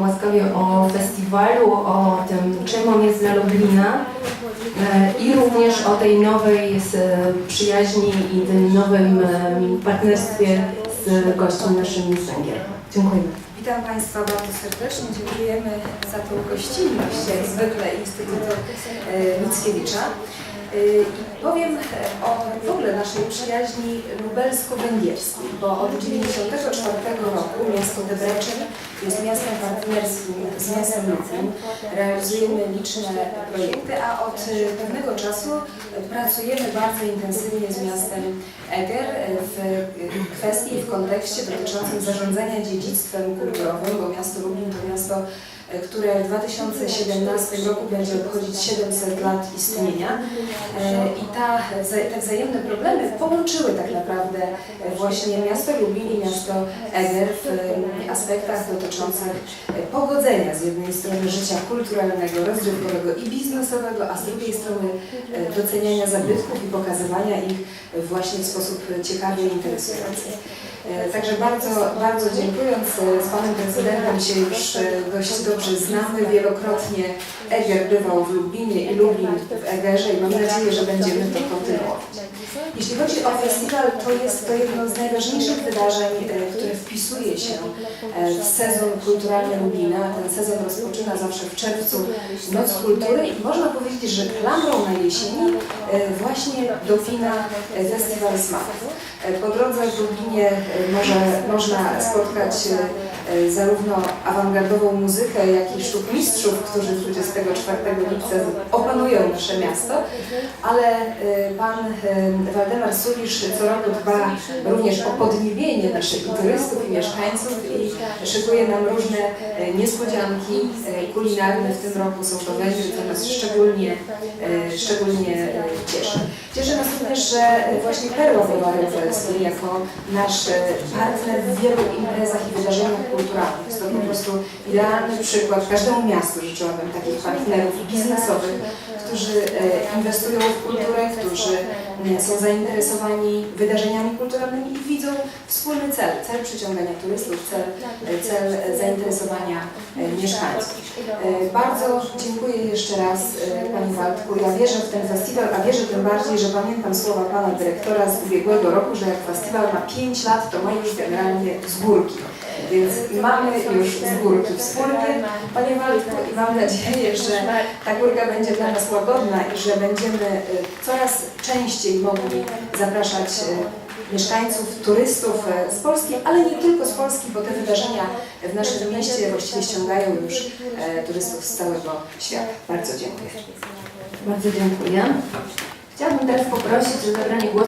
łaskawie o festiwalu, o tym, czym on jest dla Lublina e, i również o tej nowej przyjaźni i tym nowym em, partnerstwie z gościem naszym z Węgier. Dziękuję. Witam Państwa bardzo serdecznie. Dziękujemy za tą gościnność, jak zwykle Instytutu e, Mickiewicza. E, I powiem e, o w ogóle naszej przyjaźni lubelsko-węgierskiej, bo od 1994 roku miasto Debrecen jest miastem partnerskim z miastem Lublin. Realizujemy liczne projekty, a od e, pewnego czasu pracujemy bardzo intensywnie z miastem Eger w e, kwestii, w kontekście dotyczącym zarządzania dziedzictwem kulturowym, bo miasto Lublin to miasto, które w 2017 roku będzie obchodzić 700 lat istnienia E, i ta, te wzajemne problemy połączyły tak naprawdę e, właśnie miasto Lublin i miasto Eger w aspektach dotyczących e, pogodzenia z jednej strony życia kulturalnego, rozrywkowego i biznesowego, a z drugiej strony doceniania zabytków i pokazywania ich właśnie w sposób ciekawy i interesujący. E, Także bardzo, bardzo dziękując e, z Panem Prezydentem się już e, dość dobrze znamy. Wielokrotnie Eger bywał w Lublinie i Lublin w Egerze i mam nadzieję, że będziemy to kontynuować. Jeśli chodzi o festiwal, to jest to jedno z najważniejszych wydarzeń, e, które wpisuje się e, w sezon kulturalny Lublina. Ten sezon rozpoczyna zawsze w czerwcu Noc Kultury i można powiedzieć, że klamrą na jesieni e, właśnie dopina festiwal smaków. Po drodze w Lublinie e, może, można spotkać zarówno awangardową muzykę, jak i sztukmistrzów, którzy 24 lipca opanują nasze miasto, ale e, pan e, Waldemar Sulisz co roku dba również o podniebienie naszych turystów i mieszkańców i szykuje nam różne e, niespodzianki e, kulinarne. W tym roku są to Węgry, co nas szczególnie, e, szczególnie e, cieszy. Cieszy nas również, że e, właśnie Perła Lubelskiej jako nasz e, partner w wielu imprezach i wydarzeniach kulturalnych. Jest to po prostu idealny przykład. Każdemu miastu życzyłabym takich partnerów biznesowych, którzy e, inwestują w kulturę, którzy e, są zainteresowani wydarzeniami kulturalnymi i widzą wspólny cel, cel przyciągania turystów, cel, e, cel zainteresowania mieszkańców. Bardzo dziękuję jeszcze raz Pani Waldku. Ja wierzę w ten festiwal, a wierzę tym bardziej, że pamiętam słowa Pana Dyrektora z ubiegłego roku, że jak festiwal ma 5 lat, to ma już generalnie z górki. Więc mamy już z górki wspólnie, Panie Waldku, i mam nadzieję, że ta górka będzie dla nas łagodna i że będziemy e, coraz częściej mogli zapraszać e, mieszkańców, turystów e, z Polski, ale nie tylko z Polski, bo te wydarzenia w naszym mieście właściwie ściągają już turystów z całego świata. Bardzo dziękuję. Bardzo dziękuję. Chciałabym teraz poprosić o zabranie głosu